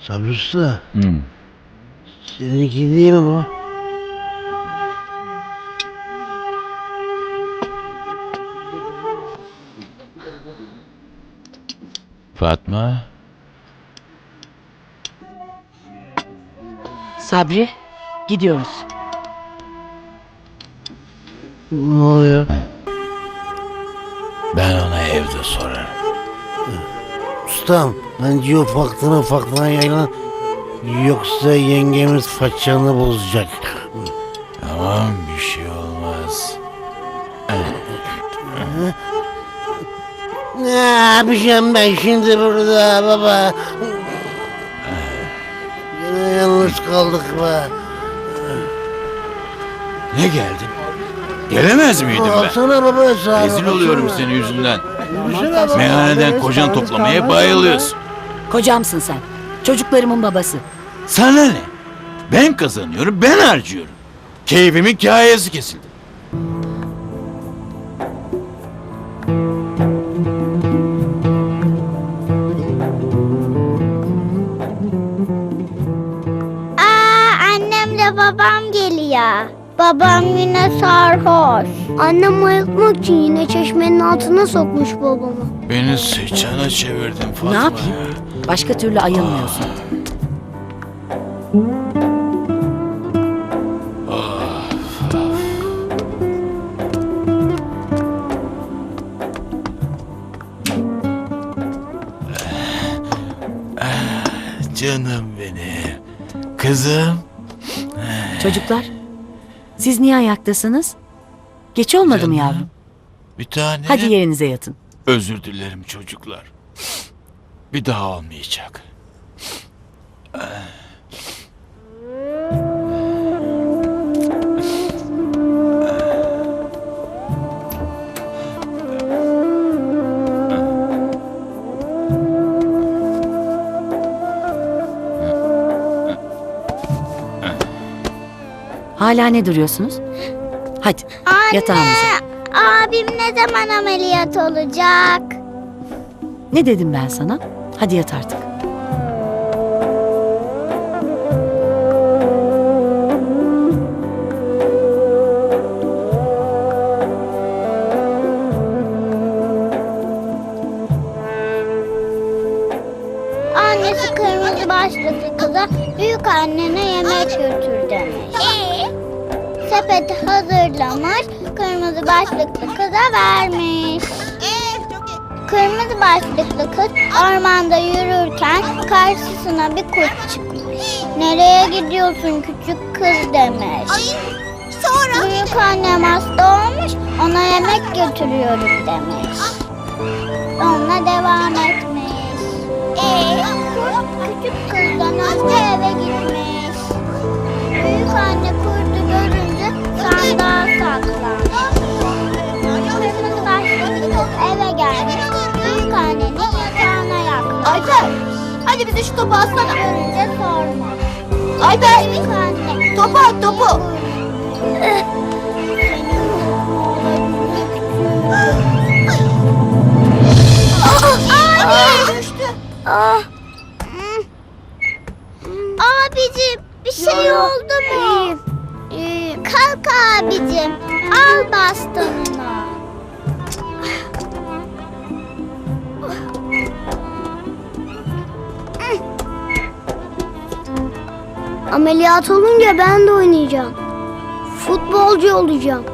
Sabri Usta, Hı. seninki değil mi bu? Fatma. Sabri, gidiyoruz. Ne oluyor? Ben ona evde sorarım. Ustam, bence ufaklığına ufaklığına yaylan. Yoksa yengemiz façanı bozacak. Tamam bir şey olmaz. Ne yapacağım ben şimdi burada baba? Yine yalnız kaldık be. Ne geldin? Gelemez miydim ben? Alsana baba hesabı. Rezil oluyorum senin yüzünden. Meyhaneden kocan toplamaya bayılıyorsun. Kocamsın sen. Çocuklarımın babası. Sana ne? Ben kazanıyorum, ben harcıyorum. Keyfimin kayası kesildi. Aa, annemle babam geliyor. Babam yine sarhoş. Annem ayıltmak için yine çeşmenin altına sokmuş babamı. Beni sıçana çevirdin Fatma. Ne yapayım? Başka türlü ayılmıyorsun. Canım benim. Kızım. Çocuklar, siz niye ayaktasınız? Geç olmadı mı Canım. yavrum? Bir tane. Hadi yerinize yatın. Özür dilerim çocuklar. Bir daha olmayacak. Hala ne duruyorsunuz? Hadi, Anne, yatağınıza. abim ne zaman ameliyat olacak? Ne dedim ben sana? Hadi yat artık. Annesi kırmızı başlıklı kıza büyük annene yemek götür demiş. Sepeti hazırlamış, kırmızı başlıklı kıza vermiş. Kırmızı başlıklı kız ormanda yürürken karşısına bir kurt çıkmış. Nereye gidiyorsun küçük kız demiş. sonra? Büyük annem hasta olmuş, ona yemek götürüyorum demiş. Onunla devam etmiş. Ee, kurt küçük kızdan önce eve gitmiş. Büyük anne kurdu sandığa saklanmış. Kız eve gelmiş. Büyük annenin yatağına yaklaşmış. Ayfer, hadi bize şu topu atsana. Görünce sormuş. Ayfer, Büyük anne. topu at topu. Anne! Düştü. Ah. Abicim bir şey oldu mu? Kalk abicim. Al bastonunu. Ameliyat olunca ben de oynayacağım. Futbolcu olacağım.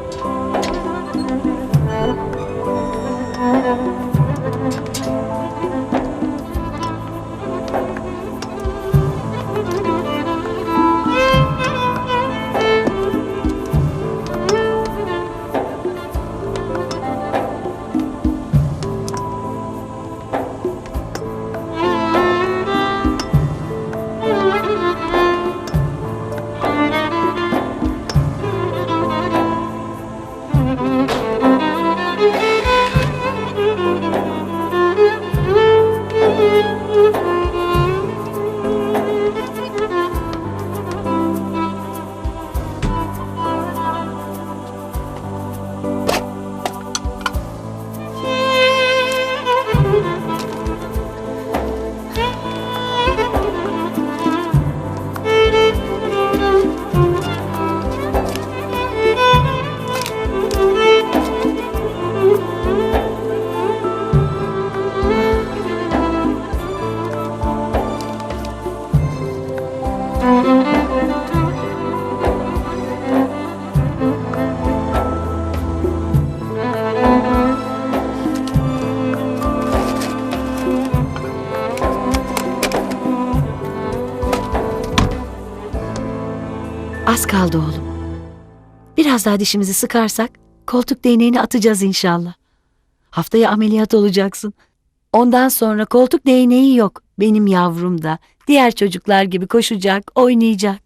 Kaldı oğlum. Biraz daha dişimizi sıkarsak koltuk değneğini atacağız inşallah. Haftaya ameliyat olacaksın. Ondan sonra koltuk değneği yok. Benim yavrum da diğer çocuklar gibi koşacak, oynayacak.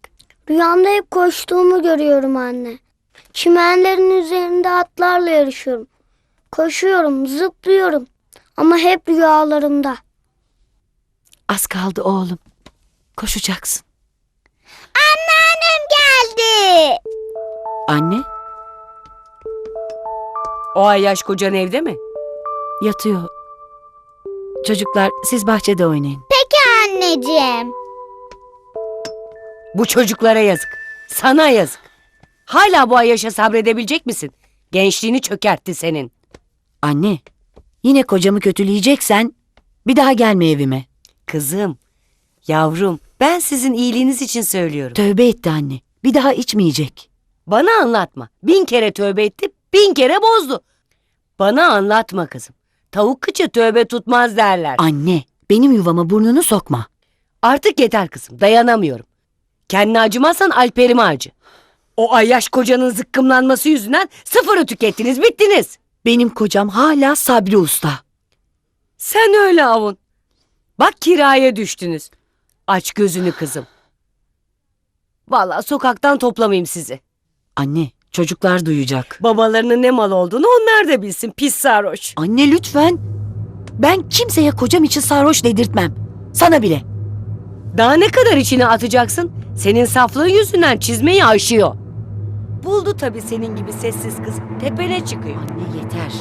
Rüyamda hep koştuğumu görüyorum anne. Çimenlerin üzerinde atlarla yarışıyorum. Koşuyorum, zıplıyorum. Ama hep rüyalarımda. Az kaldı oğlum. Koşacaksın. Anneannem geldi. Anne O Ayyaş kocan evde mi? yatıyor. Çocuklar siz bahçede oynayın. Anneciğim. Bu çocuklara yazık. Sana yazık. Hala bu Ayyaş'a sabredebilecek misin? Gençliğini çökertti senin. Anne, yine kocamı kötüleyeceksen bir daha gelme evime. Kızım, yavrum ben sizin iyiliğiniz için söylüyorum. Tövbe etti anne. Bir daha içmeyecek. Bana anlatma. Bin kere tövbe etti, bin kere bozdu. Bana anlatma kızım. Tavuk kıçı tövbe tutmaz derler. Anne, benim yuvama burnunu sokma. Artık yeter kızım, dayanamıyorum. Kendine acımazsan Alper'ime acı. O Ayyaş kocanın zıkkımlanması yüzünden sıfırı tükettiniz, bittiniz. Benim kocam hala Sabri Usta. Sen öyle avun. Bak kiraya düştünüz. Aç gözünü kızım. Vallahi sokaktan toplamayayım sizi. Anne, çocuklar duyacak. Babalarının ne mal olduğunu onlar da bilsin pis sarhoş. Anne lütfen. Ben kimseye kocam için sarhoş dedirtmem. Sana bile. Daha ne kadar içine atacaksın? Senin saflığın yüzünden çizmeyi aşıyor. Buldu tabii senin gibi sessiz kız. Tepene çıkıyor. Anne yeter.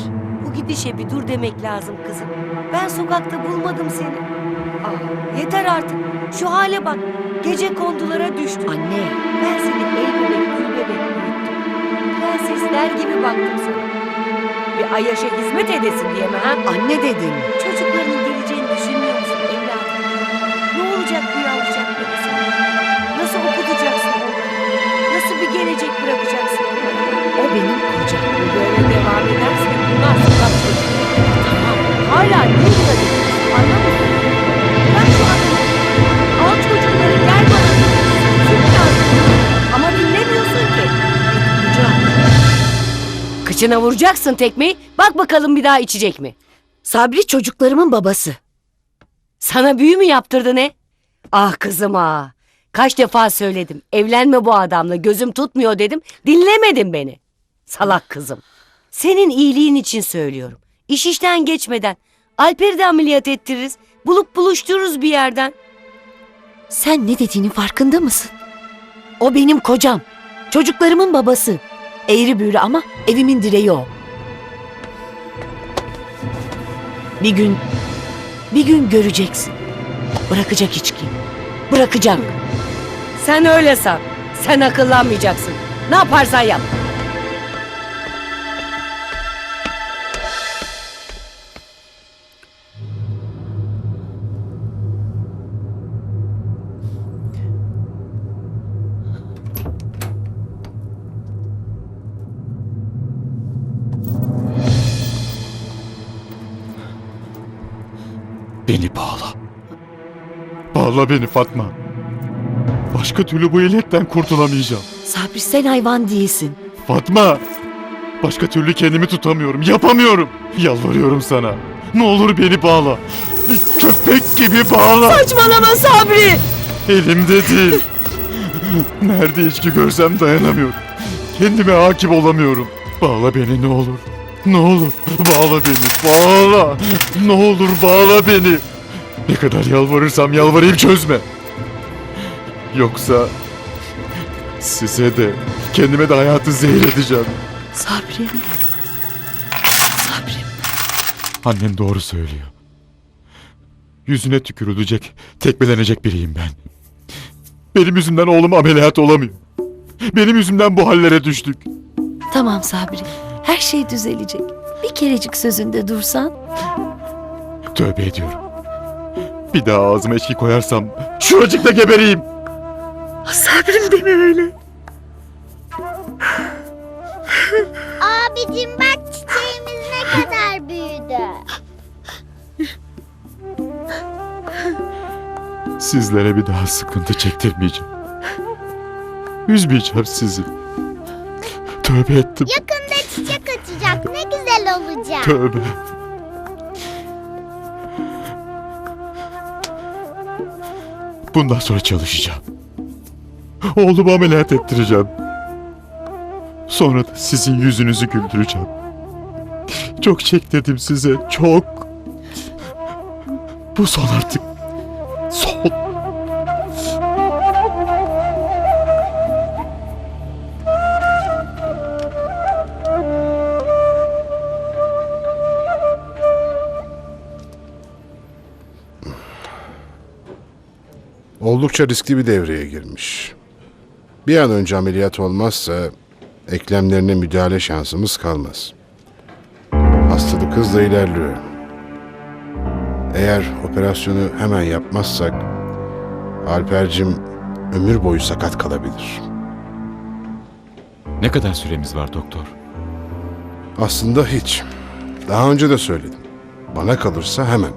Bu gidişe bir dur demek lazım kızım. Ben sokakta bulmadım seni. Ah, yeter artık. Şu hale bak. Gece kondulara düştün. Anne, Ben seni el bebek, gül bebek büyüttüm. Prensesler gibi baktım sana. Bir Ayaş'a hizmet edesin diye mi ha? anne dedim. Çocuklarının Kıçına vuracaksın tekmeyi. Bak bakalım bir daha içecek mi? Sabri çocuklarımın babası. Sana büyü mü yaptırdı ne? Ah kızım ah. Kaç defa söyledim. Evlenme bu adamla gözüm tutmuyor dedim. Dinlemedin beni. Salak kızım. Senin iyiliğin için söylüyorum. İş işten geçmeden. Alper'i de ameliyat ettiririz. Bulup buluştururuz bir yerden. Sen ne dediğinin farkında mısın? O benim kocam. Çocuklarımın babası. Eğri büğrü ama evimin direği o. Bir gün, bir gün göreceksin. Bırakacak içki. Bırakacak. Sen öyle san. Sen akıllanmayacaksın. Ne yaparsan yap. Beni bağla. Bağla beni Fatma. Başka türlü bu illetten kurtulamayacağım. Sabri sen hayvan değilsin. Fatma! Başka türlü kendimi tutamıyorum, yapamıyorum. Yalvarıyorum sana. Ne olur beni bağla. Bir köpek gibi bağla. Saçmalama Sabri. Elimde değil. Nerede içki görsem dayanamıyorum. Kendime hakim olamıyorum. Bağla beni ne olur. Ne olur bağla beni bağla. Ne olur bağla beni. Ne kadar yalvarırsam yalvarayım çözme. Yoksa size de kendime de hayatı zehir edeceğim. Sabri. Sabri. Annen doğru söylüyor. Yüzüne tükürülecek, tekmelenecek biriyim ben. Benim yüzümden oğlum ameliyat olamıyor. Benim yüzümden bu hallere düştük. Tamam Sabri. Her şey düzelecek. Bir kerecik sözünde dursan. Tövbe ediyorum. Bir daha ağzıma içki koyarsam şuracıkta gebereyim. Sabrim deme öyle. Abicim bak çiçeğimiz ne kadar büyüdü. Sizlere bir daha sıkıntı çektirmeyeceğim. Üzmeyeceğim sizi. Tövbe ettim. Yakında çiçek açacak. Ne güzel olacak. Tövbe. Bundan sonra çalışacağım. Oğlumu ameliyat ettireceğim. Sonra da sizin yüzünüzü güldüreceğim. Çok çektirdim size, çok. Bu son artık. Oldukça riskli bir devreye girmiş. Bir an önce ameliyat olmazsa eklemlerine müdahale şansımız kalmaz. Hastalık hızla ilerliyor. Eğer operasyonu hemen yapmazsak Alper'cim ömür boyu sakat kalabilir. Ne kadar süremiz var doktor? Aslında hiç. Daha önce de söyledim. Bana kalırsa hemen.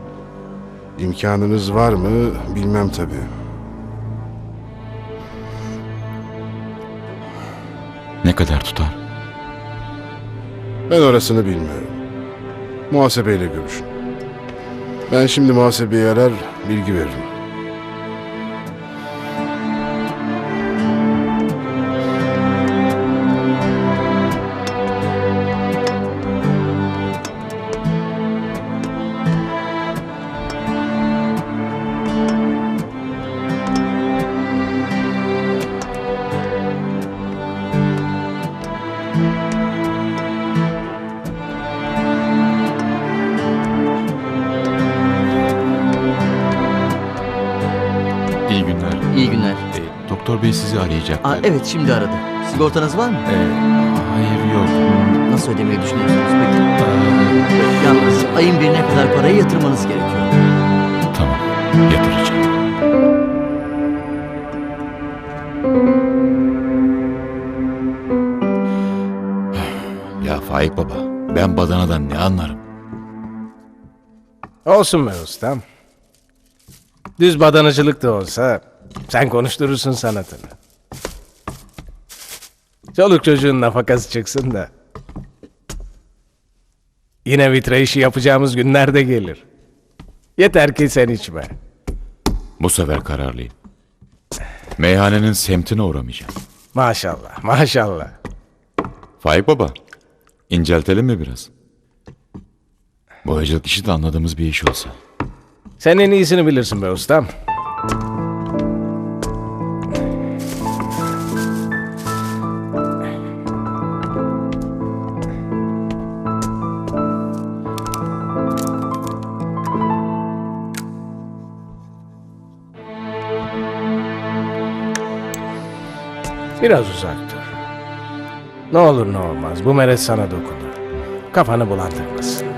İmkanınız var mı bilmem tabii. Kadar tutar? Ben orasını bilmiyorum. Muhasebeyle görüşün. Ben şimdi muhasebeyi arar, bilgi veririm. Doktor bey sizi arayacak. Aa, evet şimdi aradı. Sigortanız var mı? Ee, hayır yok. Nasıl ödemeyi düşünüyorsunuz peki? Ee, Yalnız ayın birine kadar parayı yatırmanız gerekiyor. tamam. Yatıracağım. Ya Faik baba, ben badanadan ne anlarım? Olsun be ustam. Düz badanıcılık da olsa sen konuşturursun sanatını. Çoluk çocuğun nafakası çıksın da. Yine vitre işi yapacağımız günler de gelir. Yeter ki sen içme. Bu sefer kararlıyım. Meyhanenin semtine uğramayacağım. Maşallah, maşallah. Faik baba, inceltelim mi biraz? Boyacılık işi de anladığımız bir iş olsa. Sen en iyisini bilirsin be ustam. Biraz uzak dur. Ne olur ne olmaz bu meret sana dokunur. Kafanı bulandırmasın.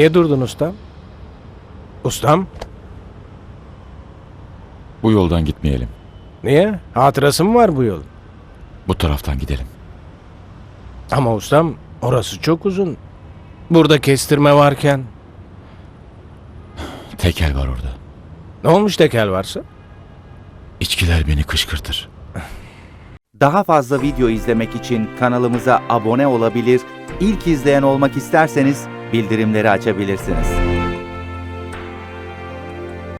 Niye durdun ustam? Ustam? Bu yoldan gitmeyelim. Niye? Hatırası mı var bu yol? Bu taraftan gidelim. Ama ustam orası çok uzun. Burada kestirme varken. Tekel var orada. Ne olmuş tekel varsa? İçkiler beni kışkırtır. Daha fazla video izlemek için kanalımıza abone olabilir, ilk izleyen olmak isterseniz bildirimleri açabilirsiniz.